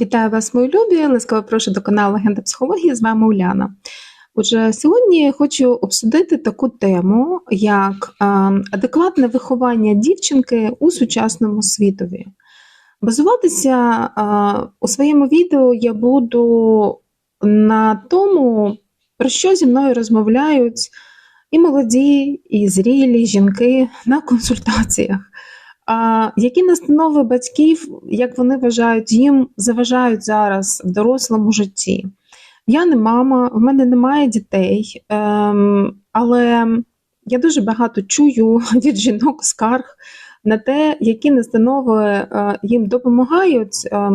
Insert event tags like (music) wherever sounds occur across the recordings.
Вітаю вас, мої любі! Ласкаво прошу до каналу Легенда психології. З вами Уляна. Отже, сьогодні я хочу обсудити таку тему, як е, адекватне виховання дівчинки у сучасному світові. Базуватися е, у своєму відео я буду на тому, про що зі мною розмовляють і молоді, і зрілі жінки на консультаціях. Які настанови батьків, як вони вважають, їм заважають зараз в дорослому житті? Я не мама, в мене немає дітей, ем, але я дуже багато чую (laughs) від жінок скарг на те, які настанови е, їм допомагають, е,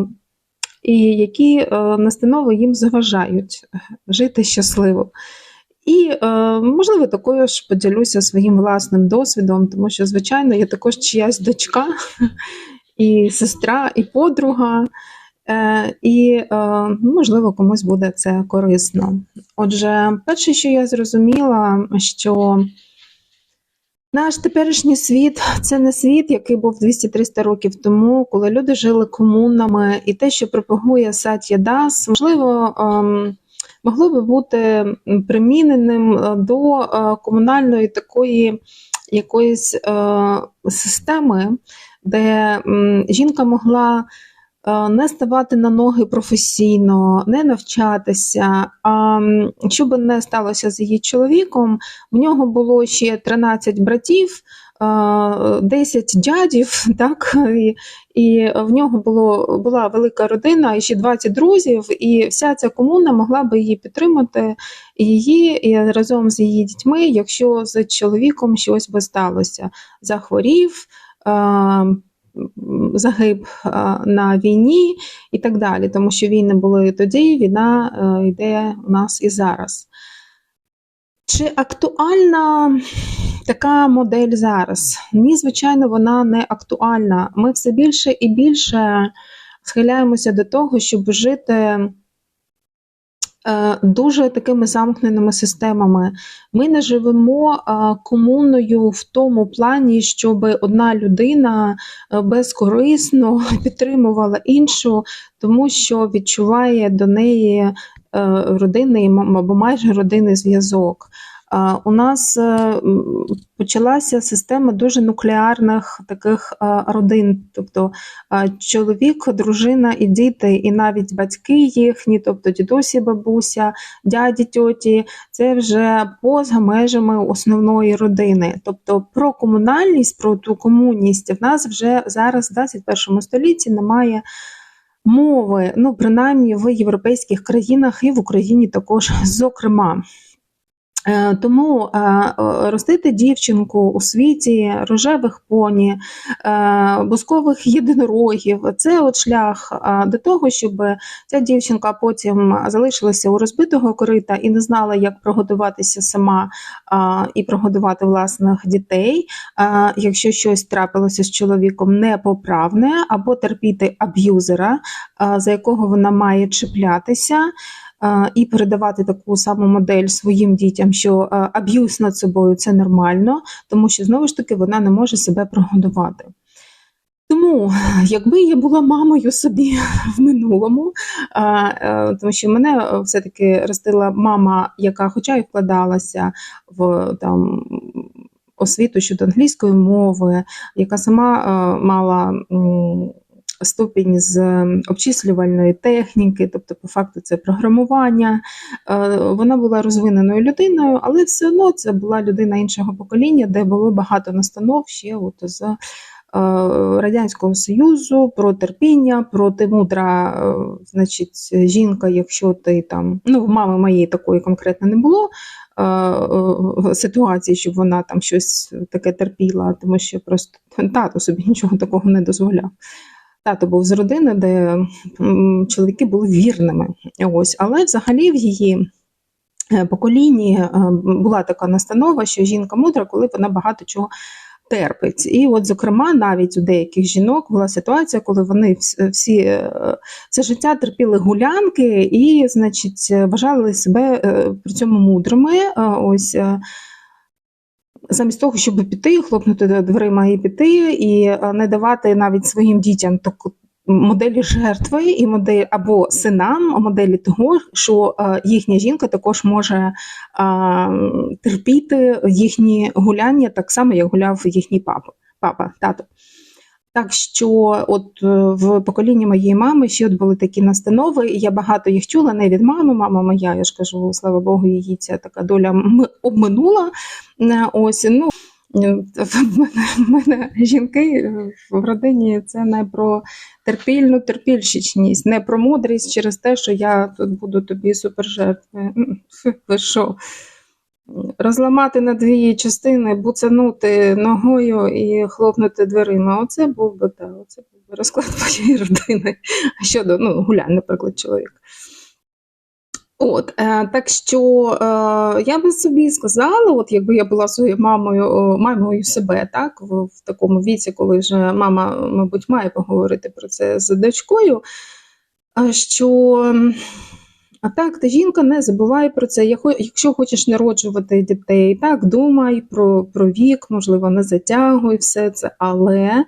і які е, настанови їм заважають жити щасливо. І, е, можливо, також поділюся своїм власним досвідом, тому що, звичайно, я також чиясь дочка, і сестра, і подруга, е, і, е, можливо, комусь буде це корисно. Отже, перше, що я зрозуміла, що наш теперішній світ це не світ, який був 200-300 років тому, коли люди жили комунами, і те, що пропагує Сатя Дас, можливо. Могло би бути приміненим е, до е, комунальної такої якоїсь е, системи, де жінка могла. Не ставати на ноги професійно, не навчатися. А що би не сталося з її чоловіком, в нього було ще 13 братів, 10 дядів, (laughs) так, і і в нього було, була велика родина, і ще 20 друзів, і вся ця комуна могла би її підтримати її і разом з її дітьми, якщо з чоловіком щось би сталося. Захворів, загиб на війні і так далі, тому що війни були тоді, війна е, йде у нас і зараз. Чи актуальна така модель зараз? Ні, звичайно, вона не актуальна. Ми все більше і більше схиляємося до того, щоб жити. Е, дуже такими замкненими системами. Ми не живемо е, комуною в тому плані, щоб одна людина е, безкорисно (laughs) підтримувала іншу, тому що відчуває до неї родинний або майже родинний зв'язок. У нас е, почалася система дуже нуклеарних таких е, родин, тобто е, чоловік, дружина і діти, і навіть батьки їхні, тобто дідусі, бабуся, дяді, тьоті, це вже поза межами основної родини. Тобто про комунальність, про ту комунність в нас вже зараз, в 21 столітті, немає. Мови, ну принаймні в європейських країнах і в Україні також, зокрема. Е, тому е, ростити дівчинку у світі рожевих поні, е, бускових єдинорогів це от шлях до того, щоб ця дівчинка потім залишилася у розбитого корита і не знала, як прогодуватися сама і прогодувати власних дітей. Якщо щось трапилося з чоловіком непоправне, або терпіти аб'юзера, за якого вона має чіплятися і передавати таку саму модель своїм дітям, що аб'юз над собою це нормально, тому що знову ж таки вона не може себе прогодувати. Тому, якби я була мамою собі (laughs) в минулому, е, тому що мене все-таки ростила мама, яка, хоча й вкладалася в там освіту щодо англійської мови, яка сама е, мала ступінь з обчислювальної техніки, тобто, по факту, це програмування. Е, вона була розвиненою людиною, але все одно це була людина іншого покоління, де було багато настанов ще от з. Е, Радянського Союзу про терпіння, про ти мудра, е, значить, жінка, якщо ти там, ну, мами моєї такої конкретно не було ситуації, щоб вона там щось таке терпіла, тому що просто тато собі (laughs) нічого такого не дозволяв. Тато був з родини, де чоловіки були вірними. Ось, Але взагалі в її е, поколінні е, була така настанова, що жінка мудра, коли вона багато чого терпить. І, от, зокрема, навіть у деяких жінок була ситуація, коли вони всі е, це життя терпіли гулянки і, значить, вважали себе при цьому мудрими. Ось замість того, щоб піти, хлопнути дверима і піти, і е, не давати навіть своїм дітям таку моделі жертви і модель або синам моделі того, що е, їхня жінка також може е, терпіти їхні гуляння так само, як гуляв їхній папа, папа, тато. Так що, от е, в поколінні моєї мами ще от були такі настанови, і я багато їх чула не від мами. Мама моя, я ж кажу, слава Богу, її ця така доля обминула. Е, Ось ну е, в мене, в мене жінки в родині це не про терпільну терпільщичність, не про мудрість через те, що я тут буду тобі супержертвою. М, Ви що? Розламати на дві частини, буцанути ногою і хлопнути дверима. Оце був би та, оце був би розклад (laughs) моєї родини. Щодо ну, гулянь, наприклад, чоловік. От, е, так що е, я би собі сказала, от якби я була своєю мамою, мамою себе, так, в, в такому віці, коли вже мама, мабуть, має поговорити про це з дочкою, що а так, ти жінка, не забувай про це. Якщо хочеш народжувати дітей, так думай про, про вік, можливо, не затягуй все це, але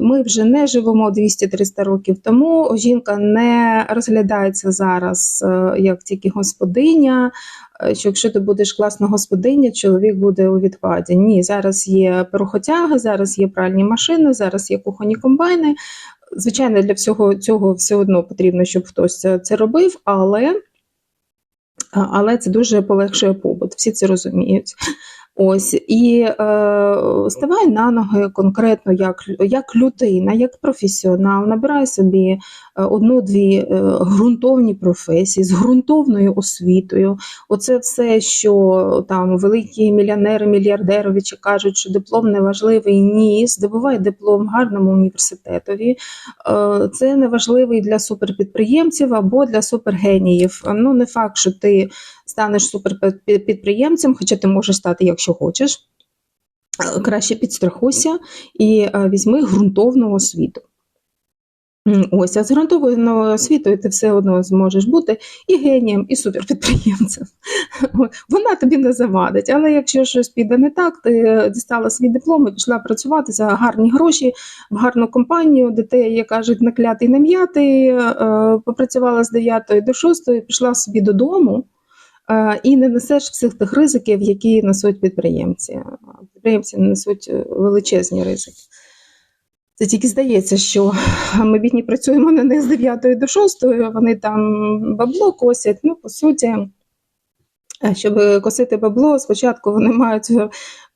ми вже не живемо 200-300 років тому. Жінка не розглядається зараз е, як тільки господиня. е, Що якщо ти будеш класна господиня, чоловік буде у відпаді. Ні, зараз є перухотяги, зараз є пральні машини, зараз є кухонні комбайни. Звичайно, для всього цього все одно потрібно, щоб хтось це, робив, але, але це дуже полегшує побут. Всі це розуміють. Ось і е, ставай на ноги конкретно як, як людина, як професіонал, набирай собі е, одну-дві е, ґрунтовні професії з ґрунтовною освітою. Оце все, що там великі мільйонери, мільярдеровичі кажуть, що диплом не важливий. Ні, здобувай диплом гарному університетові. Е, Це не важливий для суперпідприємців або для супергеніїв. Ну, не факт, що ти станеш суперпідприємцем, хоча ти можеш стати, якщо хочеш. Е, Краще підстрахуйся і е, візьми ґрунтовну освіту. Ось, а з ґрунтовною освітою ти все одно зможеш бути і генієм, і суперпідприємцем. (laughs) Вона тобі не завадить. Але якщо щось піде не так, ти дістала свій диплом і пішла працювати за гарні гроші в гарну компанію, де ти, як кажуть, на клятий не м'ятий, е, попрацювала з 9 до 6, пішла собі додому. І не несеш всіх тих ризиків, які несуть підприємці. Підприємці несуть е, величезні ризики. Це тільки здається, що ми бідні працюємо на них з 9 до 6, вони там бабло косять. Ну, по суті, щоб косити бабло, спочатку вони мають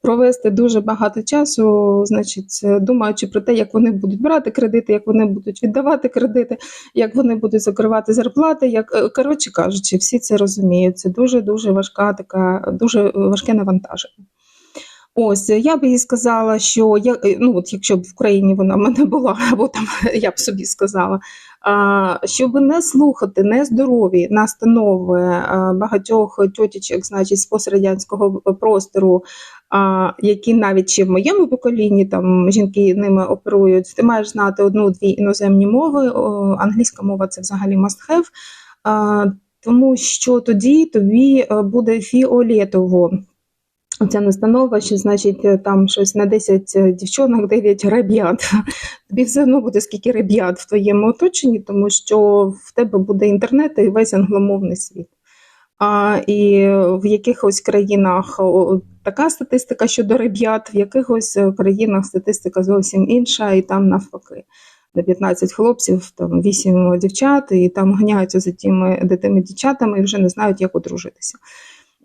провести дуже багато часу, значить, думаючи про те, як вони будуть брати кредити, як вони будуть віддавати кредити, як вони будуть закривати зарплати. Як е, коротше кажучи, всі це розуміють. Це дуже дуже важка така, дуже важке навантаження. Ось я б їй сказала, що я е, ну от якщо б в Україні вона в мене була, (laughs) або там я б собі сказала, щоб не слухати нездорові настанови багатьох тьотічок, значить, з пострадянського простору, які навіть ще в моєму поколінні там жінки ними оперують. Ти маєш знати одну-дві іноземні мови. Англійська мова це взагалі must have. Тому що тоді тобі е, буде фіолетово. Ця настанова, що значить е, там щось на 10 дівчонок, 9 ребят. (laughs) Тобі все одно буде скільки ребят в твоєму оточенні, тому що в тебе буде інтернет і весь англомовний світ. А, і в якихось країнах така статистика щодо ребят, в якихось е, країнах статистика зовсім інша, і там навпаки. На 15 хлопців, там 8 дівчат, і там ганяються за тими дитими дівчатами і вже не знають, як одружитися.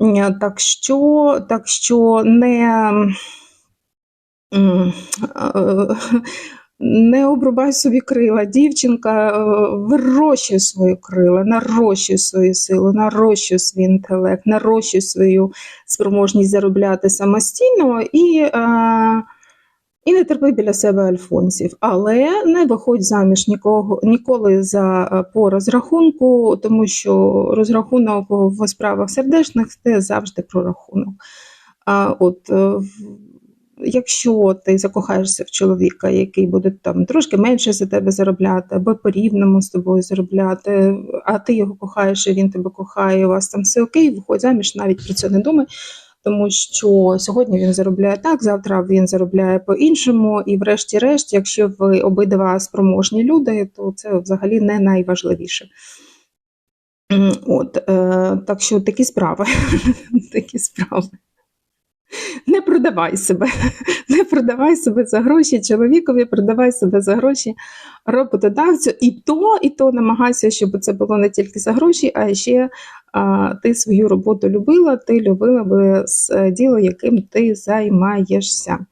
Е, Так що, так що не, е, не обрубай собі крила. Дівчинка е, вирощує свої крила, нарощує свою силу, нарощує свій інтелект, нарощує свою спроможність заробляти самостійно і. е, І не терпи біля себе альфонсів, але не виходь заміж нікого ніколи за е, по розрахунку, тому що розрахунок в справах сердечних це завжди прорахунок. А от е, якщо ти закохаєшся в чоловіка, який буде там трошки менше за тебе заробляти, або по рівному з тобою заробляти, а ти його кохаєш, і він тебе кохає, у вас там все окей, виходь заміж, навіть про це не думай. Тому що сьогодні він заробляє так, завтра він заробляє по-іншому, і, врешті-решт, якщо ви обидва спроможні люди, то це взагалі не найважливіше. От, е, так що такі справи. (laughs) такі справи. Не продавай себе, (laughs) не продавай себе за гроші чоловікові, продавай себе за гроші роботодавцю. І то, і то намагайся, щоб це було не тільки за гроші, а ще а, ти свою роботу любила, ти любила би с- діло, яким ти займаєшся.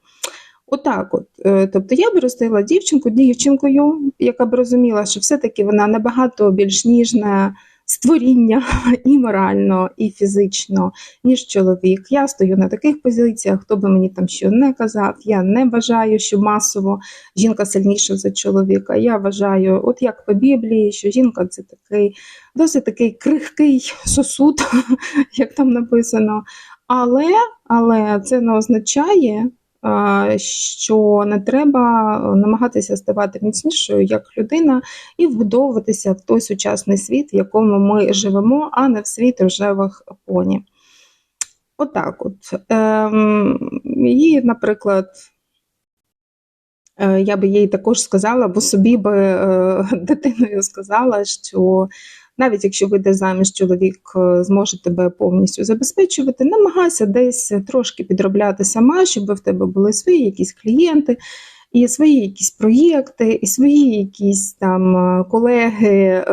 Отак, от. Е, Тобто я б ростила дівчинку дівчинкою, яка б розуміла, що все-таки вона набагато більш ніжне створіння (laughs) і морально, і фізично, ніж чоловік. Я стою на таких позиціях, хто би мені там що не казав. Я не вважаю, що масово жінка сильніша за чоловіка. Я вважаю, от як по Біблії, що жінка це такий досить такий крихкий сосуд, (laughs) як там написано. Але, але це не означає, що не треба намагатися ставати міцнішою як людина і вбудовуватися в той сучасний світ, в якому ми живемо, а не в світ рожевих поні. Отак от. Ем, і, наприклад, е, я би їй також сказала, або собі би е, (laughs) дитиною сказала, що навіть якщо вийде заміж чоловік е, зможе тебе повністю забезпечувати, намагайся десь трошки підробляти сама, щоб в тебе були свої якісь клієнти, і свої якісь проєкти, і свої якісь там е, колеги е,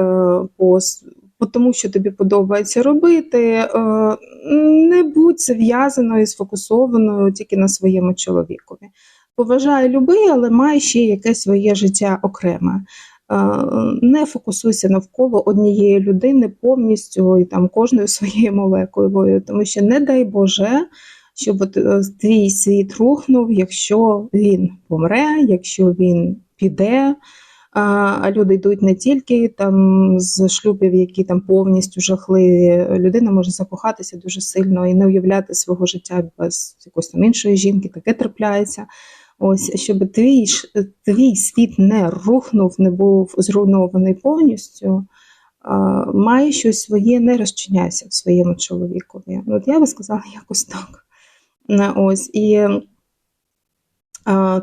по, по тому, що тобі подобається робити. Не будь зав'язаною сфокусованою тільки на своєму чоловікові. Поважай люби, але май ще якесь своє життя окреме. Е, Не фокусуйся навколо однієї людини повністю і там кожною (laughs) своєю молекулою, тому що не дай Боже, щоб е, твій світ рухнув, якщо він помре, якщо він піде. А люди йдуть не тільки там з шлюбів, які там повністю жахливі. Людина може закохатися дуже сильно і не уявляти свого життя без якоїсь там іншої жінки, таке трапляється. Ось щоб твій твій світ не рухнув, не був зруйнований повністю. Має щось своє, не розчиняйся в своєму чоловікові. От я би сказала якось так. Ось і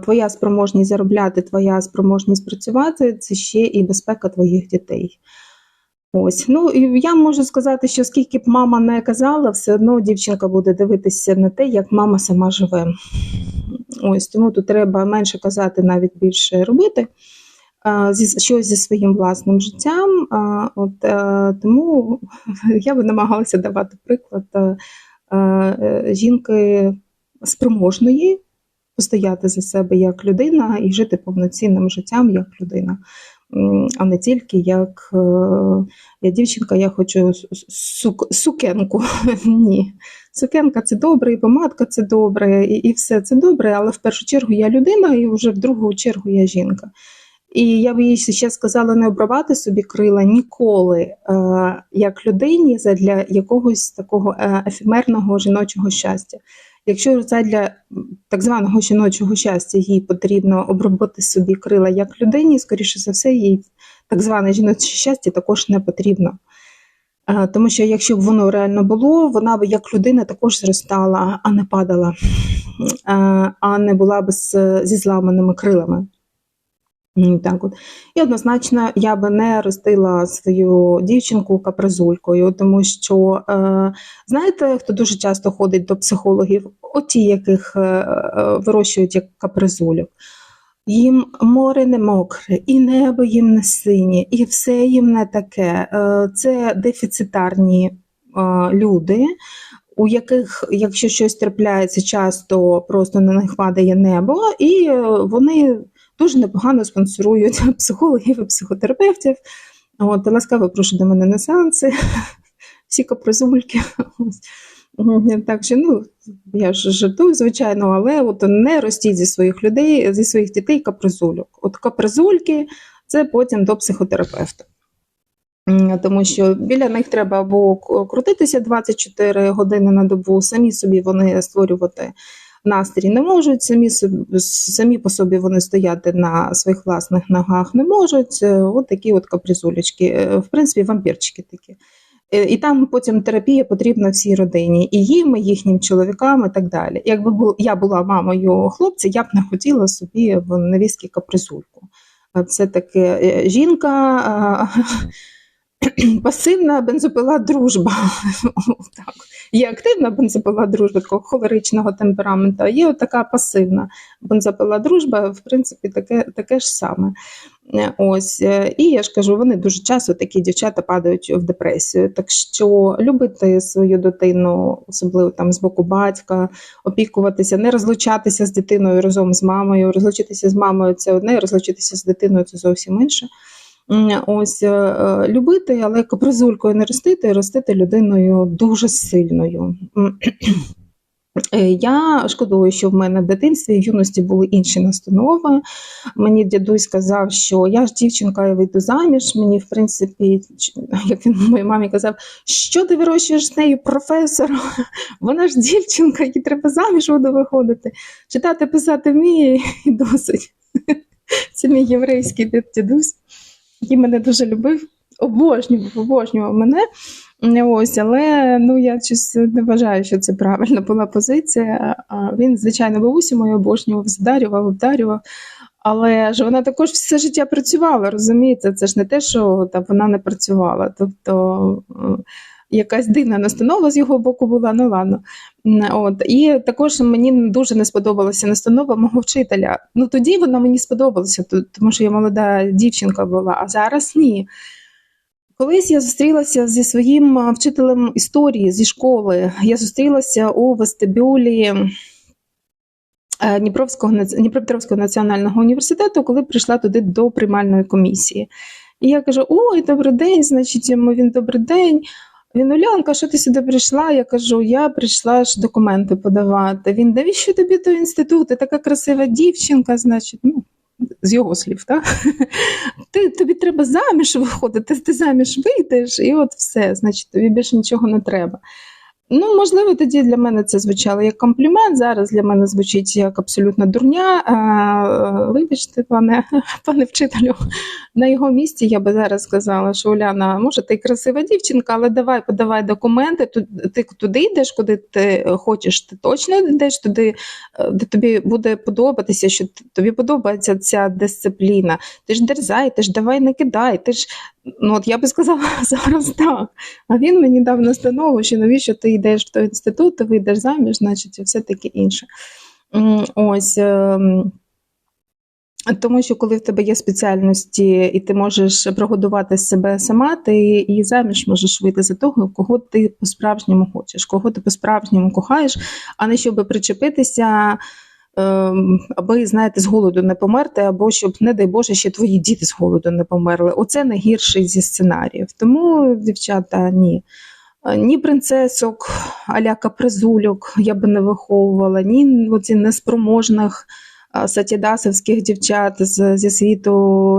твоя спроможність заробляти, твоя спроможність працювати це ще і безпека твоїх дітей. Ось, ну і я можу сказати, що скільки б мама не казала, все одно дівчинка буде дивитися на те, як мама сама живе. Ось тому тут треба менше казати, навіть більше робити щось зі своїм власним життям. От е, тому (laughs) я би намагалася давати приклад е, е, жінки спроможної постояти за себе як людина і жити повноцінним життям як людина, а не тільки як е, я дівчинка, я хочу сук- сукенку. (laughs) Ні. Сукенка це добре, і помадка це добре, і, і все це добре, але в першу чергу я людина, і вже в другу чергу я жінка. І я б їй ще сказала не обривати собі крила ніколи, е, як людині задля якогось такого е, ефемерного жіночого щастя. Якщо задля для так званого жіночого щастя їй потрібно обробити собі крила як людині, скоріше за все, їй так зване жіноче щастя також не потрібно. Е, Тому що якщо б воно реально було, вона б як людина також зростала, а не падала, Е, а не була б зі зламаними крилами. М, Так от. І однозначно я би не ростила свою дівчинку капризулькою, тому що е, знаєте, хто дуже часто ходить до психологів, оті, яких е, е, вирощують як капризульок. Їм море не мокре, і небо їм не синє, і все їм не таке. Е, Це дефіцитарні е, люди, у яких, якщо щось трапляється, часто просто на них падає небо, і е, вони дуже непогано спонсорують (laughs) психологів і психотерапевтів. От, ласкаво прошу до мене на сеанси, (laughs) всі капризульки. Так що, ну, я ж жартую, звичайно, але от не ростіть зі своїх людей, зі своїх дітей капризульок. От капризульки це потім до психотерапевта. Тому що біля них треба або крутитися 24 години на добу, самі собі вони створювати настрій не можуть, самі, самі по собі вони стояти на своїх власних ногах не можуть. Е, От такі от капризулечки, Е, в принципі, вампірчики такі. Е, І там потім терапія потрібна всій родині, і їм, і їхнім чоловікам, і так далі. Якби я була мамою хлопця, я б не хотіла собі в невістки капризульку. Це таке жінка (clears throat) пасивна бензопила дружба. (laughs) так. Є активна бензопила дружба такого холеричного темпераменту, а є така пасивна бензопила дружба, в принципі, таке, таке ж саме. Е, Ось, е, і я ж кажу, вони дуже часто такі дівчата падають в депресію. Так що любити свою дитину, особливо там з боку батька, опікуватися, не розлучатися з дитиною разом з мамою. Розлучитися з мамою це одне, розлучитися з дитиною це зовсім інше. Ось е, е, любити, але капризулькою не ростити, ростити людиною дуже сильною. Е, Я шкодую, що в мене в дитинстві і в юності були інші настанови. Мені дідусь сказав, що я ж дівчинка, я вийду заміж. Мені, в принципі, як він моїй мамі казав, що ти вирощуєш з нею професора? (laughs) Вона ж дівчинка, їй треба заміж буде виходити. Читати, писати вміє і досить. (laughs) Це мій єврейський дід- дідусь, який мене дуже любив, обожнював, обожнював мене. Ось, але ну я щось не вважаю, що це правильна була позиція. Він, звичайно, бабусі мою обожнював, здарював, обдарював. Але ж вона також все життя працювала, розумієте? Це ж не те, що та, вона не працювала. Тобто якась дивна настанова з його боку була, ну ладно. От. І також мені дуже не сподобалася настанова мого вчителя. Ну тоді вона мені сподобалася, тому що я молода дівчинка була, а зараз ні. Колись я зустрілася зі своїм вчителем історії зі школи. Я зустрілася у вестибюлі е, Дніпровського Дніпропетровського національного університету, коли прийшла туди до приймальної комісії. І я кажу: Ой, добрий день, значить, він добрий день. Він Улянка, що ти сюди прийшла? Я кажу, я прийшла ж документи подавати. Він, навіщо тобі до інституту? Така красива дівчинка, значить, ну, з його слів, так? (laughs) Ти, тобі треба заміж виходити, ти заміж вийдеш, і от все, значить, тобі більше нічого не треба. Ну, можливо, тоді для мене це звучало як комплімент. Зараз для мене звучить як абсолютна дурня. А, вибачте, пане, (laughs) пане вчителю, на його місці я би зараз сказала, що Уляна, може, ти красива дівчинка, але давай подавай документи. Ти туди йдеш, куди ти хочеш, ти точно йдеш туди, е, де тобі буде подобатися, що тобі подобається ця дисципліна. Ти ж дерзай, ти ж давай не кидай. Ти ж ну от я би сказала (laughs) зараз так. А він мені дав настанову, що навіщо ти йдеш в той інститут, ти вийдеш заміж, значить, і все таке інше. Ось. ем, Тому що коли в тебе є спеціальності, і ти можеш прогодувати себе сама, ти і заміж можеш вийти за того, кого ти по-справжньому хочеш, кого ти по-справжньому кохаєш, а не щоб причепитися, ем, аби, знаєте, з голоду не померти, або щоб, не дай Боже, ще твої діти з голоду не померли. Оце найгірший зі сценаріїв. Тому, дівчата, ні. Е, Ні принцесок, аля капризульок я би не виховувала, ні оці неспроможних сатідасовських дівчат зі світу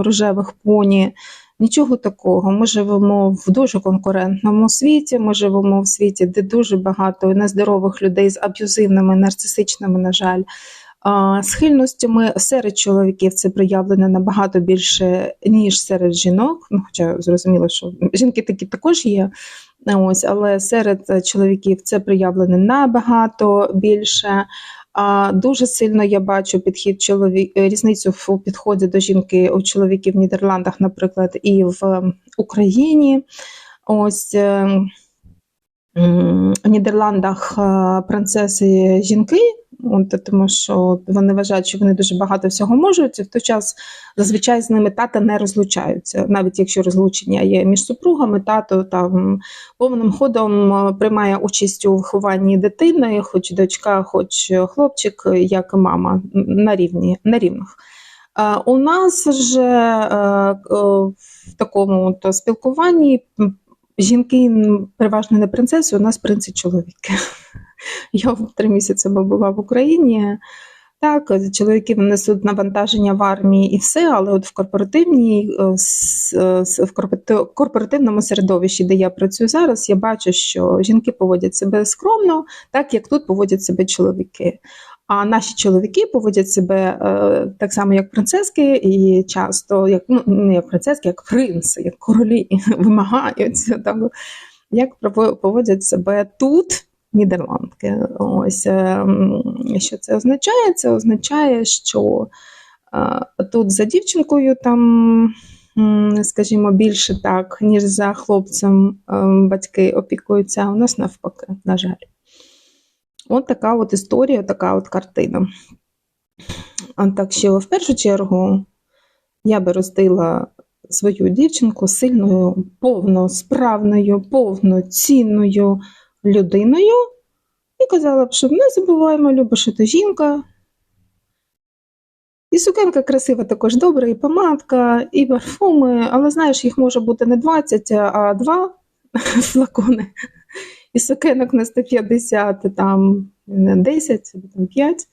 рожевих поні. Нічого такого. Ми живемо в дуже конкурентному світі. Ми живемо в світі, де дуже багато нездорових людей з аб'юзивними, нарцисичними, на жаль, схильностями серед чоловіків це проявлено набагато більше, ніж серед жінок. Ну, хоча зрозуміло, що жінки такі також є. Ось, але серед е, чоловіків це проявлено набагато більше. А дуже сильно я бачу підхід чоловік різницю в підході до жінки у чоловіків в Нідерландах, наприклад, і в Україні. Ось е, в Нідерландах е, принцеси жінки, от, тому що вони вважають, що вони дуже багато всього можуть. В той час зазвичай з ними тата не розлучаються. Навіть якщо розлучення є між супругами, тато там повним ходом е, приймає участь у вихованні дитини, хоч дочка, хоч хлопчик, як і мама на рівні на рівних. У нас же е, е, в такому то спілкуванні жінки переважно не принцеси, у нас принци чоловіки. Я три місяці була в Україні. Так, чоловіки несуть навантаження в армії і все, але от в корпоративній е, е, в корпоративному середовищі, де я працюю зараз, я бачу, що жінки поводять себе скромно, так як тут поводять себе чоловіки. А наші чоловіки поводять себе е, так само, як принцески, і часто як ну не як принцески, як принци, як королі (laughs) вимагають там як поводять себе тут Нідерландки. Ось ем, що це означає? Це означає, що е, тут за дівчинкою там, скажімо, більше так, ніж за хлопцем ем, батьки опікуються, а у нас навпаки, на жаль. От така от історія, така от картина. Так що, в першу чергу, я би ростила свою дівчинку сильною, повносправною, повноцінною людиною і казала б, що не забуваємо, Люба, що ти жінка. І сукенка красива також добра, і помадка, і парфуми, але знаєш, їх може бути не 20, а 2 (laughs) флакони. І сукенок на 150, там не 10, або там 5.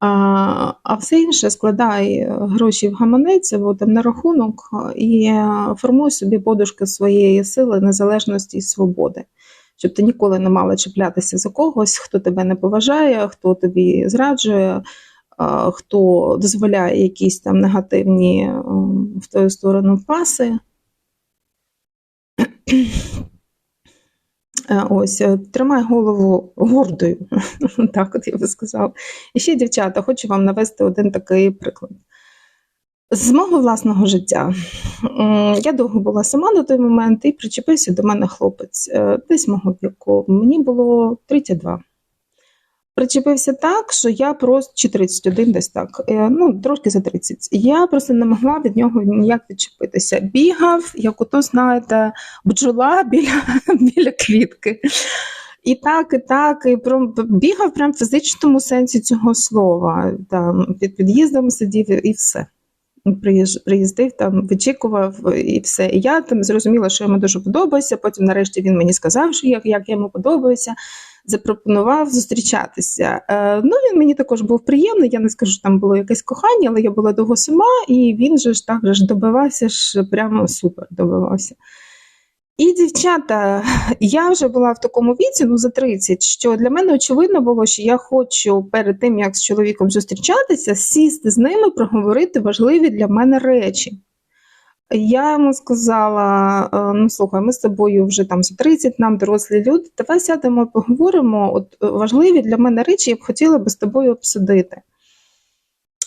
А, а все інше складай е, гроші в гаманець або там на рахунок і е, формуй собі подушки своєї сили, незалежності і свободи. Щоб ти ніколи не мала чіплятися за когось, хто тебе не поважає, хто тобі зраджує, хто дозволяє якісь там негативні в твою сторону паси. Е, Ось, е, тримай голову гордою, (laughs) так от я би сказала. І ще, дівчата, хочу вам навести один такий приклад. З мого власного життя. Я довго була сама на той момент і причепився до мене хлопець е, десь мого віку. Мені було 32. Причепився так, що я просто чи 31 десь так, е, ну трошки за 30. Я просто не могла від нього ніяк відчепитися. Бігав, як ото знаєте, бджола (laughs) біля, біля квітки. І так, і так, і про бігав прям в фізичному сенсі цього слова. Там під під'їздом сидів і все. Приїздив там, вичікував і все. І я там зрозуміла, що йому дуже подобається. Потім, нарешті, він мені сказав, що як, як йому подобається. Запропонував зустрічатися. Е, ну, він мені також був приємний. Я не скажу, що там було якесь кохання, але я була довго сама, і він же ж так же добивався, ж прямо супер добивався. І, дівчата, я вже була в такому віці, ну за 30, що для мене очевидно було, що я хочу перед тим, як з чоловіком зустрічатися, сісти з ними, проговорити важливі для мене речі. Я йому сказала: е, ну слухай, ми з тобою вже там за 30, нам дорослі люди. Давай сядемо поговоримо. От важливі для мене речі я б хотіла би з тобою обсудити.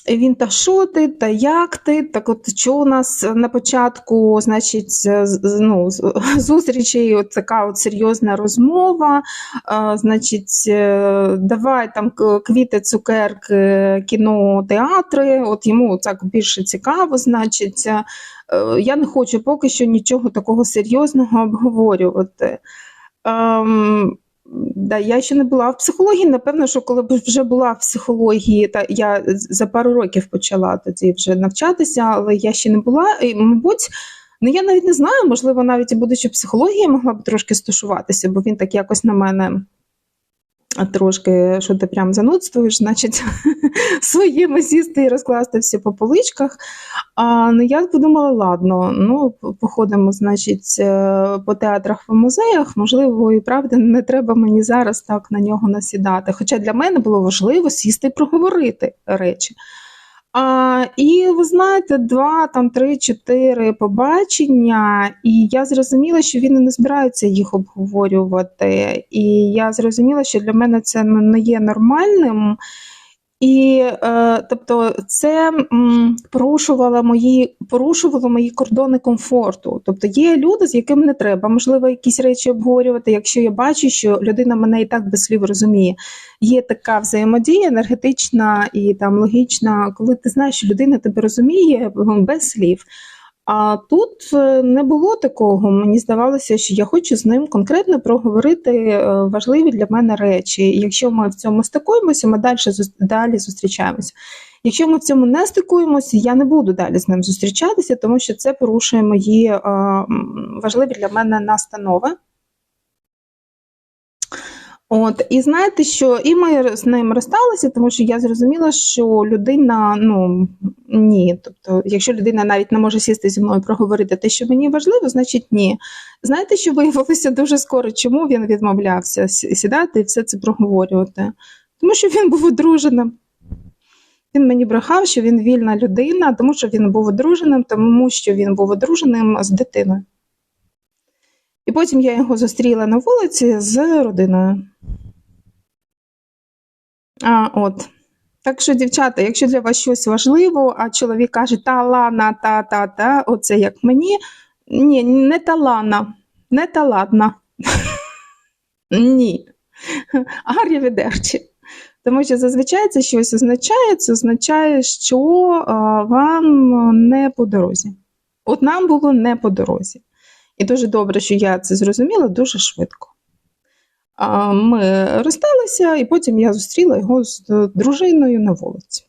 Він та що ти, та як ти? Так от що у нас на початку, значить, ну, зустрічі, от така от серйозна розмова. Значить, е, давай там квіти, цукерки, кіно, театри. От йому так більше цікаво, значить. Е, Я не хочу поки що нічого такого серйозного обговорювати. Ем, Да, я ще не була в психології. Напевно, що коли б вже була в психології, та я за пару років почала тоді вже навчатися, але я ще не була. І, мабуть, ну я навіть не знаю, можливо, навіть будучи в психології, могла б трошки стушуватися, бо він так якось на мене трошки, що ти прям занудствуєш, значить, (laughs) своїми сісти і розкласти все по поличках. А, ну, я подумала, ладно, ну, походимо, значить, е, по театрах в музеях, можливо, і правда, не треба мені зараз так на нього насідати. Хоча для мене було важливо сісти і проговорити речі. А, і ви знаєте, два, там три, чотири побачення, і я зрозуміла, що він не збирається їх обговорювати. І я зрозуміла, що для мене це не є нормальним. І е, тобто це м, порушувало мої, порушувало мої кордони комфорту. Тобто є люди, з якими не треба, можливо, якісь речі обговорювати, якщо я бачу, що людина мене і так без слів розуміє. Є така взаємодія енергетична і там логічна, коли ти знаєш, що людина тебе розуміє без слів. А тут е, не було такого. Мені здавалося, що я хочу з ним конкретно проговорити е, важливі для мене речі. Якщо ми в цьому стикуємося, ми далі, далі зустрічаємося. Якщо ми в цьому не стикуємося, я не буду далі з ним зустрічатися, тому що це порушує мої е, важливі для мене настанови. От, і знаєте, що і ми з ним розсталися, тому що я зрозуміла, що людина, ну ні. Тобто, якщо людина навіть не може сісти зі мною проговорити те, що мені важливо, значить ні. Знаєте, що виявилося дуже скоро, чому він відмовлявся сідати і все це проговорювати? Тому що він був одруженим. Він мені брехав, що він вільна людина, тому що він був одруженим, тому що він був одруженим з дитиною. І потім я його зустріла на вулиці з родиною. А, от. Так що, дівчата, якщо для вас щось важливо, а чоловік каже, та лана, та, та, та, оце як мені. Ні, не та лана, не та ладна. (laughs) Ні. Гар'явідерчі. Тому що зазвичай це щось означає, це означає, що вам не по дорозі. От нам було не по дорозі. І дуже добре, що я це зрозуміла дуже швидко. Ми розсталися, і потім я зустріла його з дружиною на вулиці.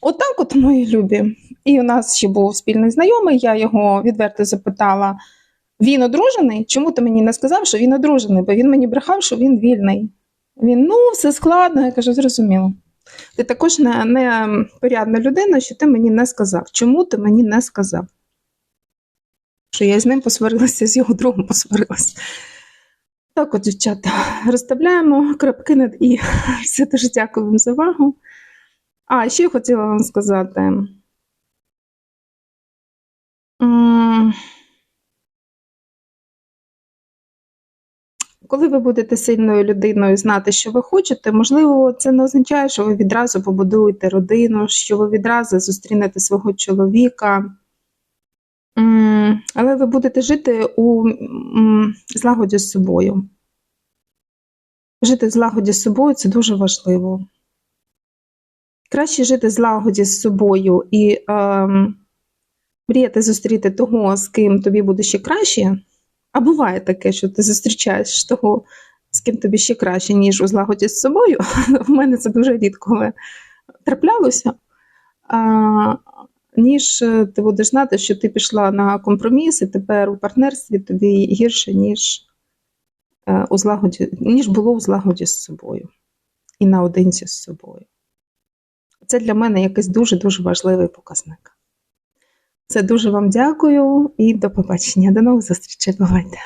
Отак, от, мої любі. І у нас ще був спільний знайомий, я його відверто запитала: він одружений? Чому ти мені не сказав, що він одружений? Бо він мені брехав, що він вільний. Він, ну, все складно, я кажу, зрозуміло. Ти також не, не порядна людина, що ти мені не сказав. Чому ти мені не сказав? Що я з ним посварилася, з його другом посварилася. Так от, дівчата, розставляємо крапки над і. Все дуже дякую вам за увагу. А, ще я хотіла вам сказати. Коли ви будете сильною людиною знати, що ви хочете, можливо, це не означає, що ви відразу побудуєте родину, що ви відразу зустрінете свого чоловіка. Але ви будете жити у злагоді з собою. Жити в злагоді з собою це дуже важливо. Краще жити в злагоді з собою і ем, мріяти зустріти того, з ким тобі буде ще краще. А буває таке, що ти зустрічаєш того, з ким тобі ще краще, ніж у злагоді з собою. (laughs) В мене це дуже рідко траплялося. Ніж е, ти будеш знати, що ти пішла на компроміс, і тепер у партнерстві тобі гірше, ніж, е, у злагоді, ніж було у злагоді з собою і наодинці з собою. Це для мене якийсь дуже-дуже важливий показник. Це дуже вам дякую і до побачення. До нових зустрічей. Бувайте!